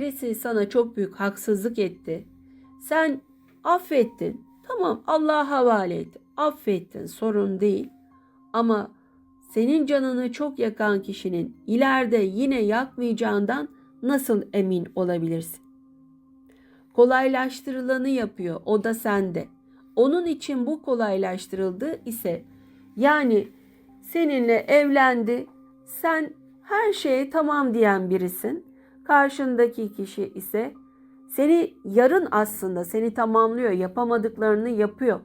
birisi sana çok büyük haksızlık etti. Sen affettin. Tamam Allah'a havale et. Affettin sorun değil. Ama senin canını çok yakan kişinin ileride yine yakmayacağından nasıl emin olabilirsin? Kolaylaştırılanı yapıyor. O da sende. Onun için bu kolaylaştırıldı ise yani seninle evlendi. Sen her şeye tamam diyen birisin. Karşındaki kişi ise seni yarın aslında seni tamamlıyor, yapamadıklarını yapıyor.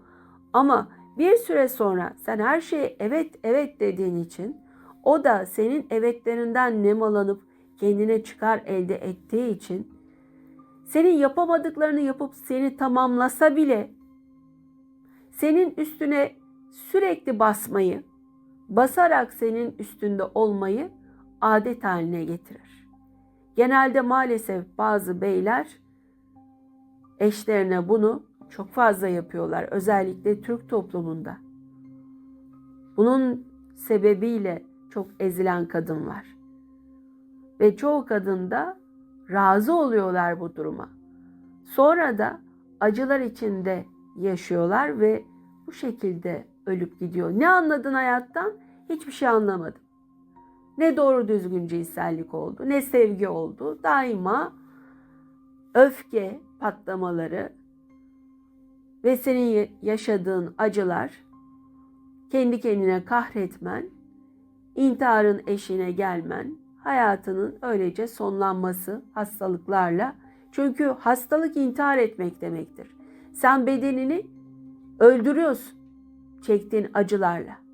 Ama bir süre sonra sen her şeye evet evet dediğin için o da senin evetlerinden nemalanıp kendine çıkar elde ettiği için senin yapamadıklarını yapıp seni tamamlasa bile senin üstüne sürekli basmayı, basarak senin üstünde olmayı adet haline getirir. Genelde maalesef bazı beyler eşlerine bunu çok fazla yapıyorlar. Özellikle Türk toplumunda. Bunun sebebiyle çok ezilen kadın var. Ve çoğu kadın da razı oluyorlar bu duruma. Sonra da acılar içinde yaşıyorlar ve bu şekilde ölüp gidiyor. Ne anladın hayattan? Hiçbir şey anlamadım. Ne doğru düzgün cinsellik oldu, ne sevgi oldu. Daima öfke patlamaları ve senin yaşadığın acılar, kendi kendine kahretmen, intiharın eşine gelmen, hayatının öylece sonlanması hastalıklarla. Çünkü hastalık intihar etmek demektir. Sen bedenini öldürüyorsun çektiğin acılarla.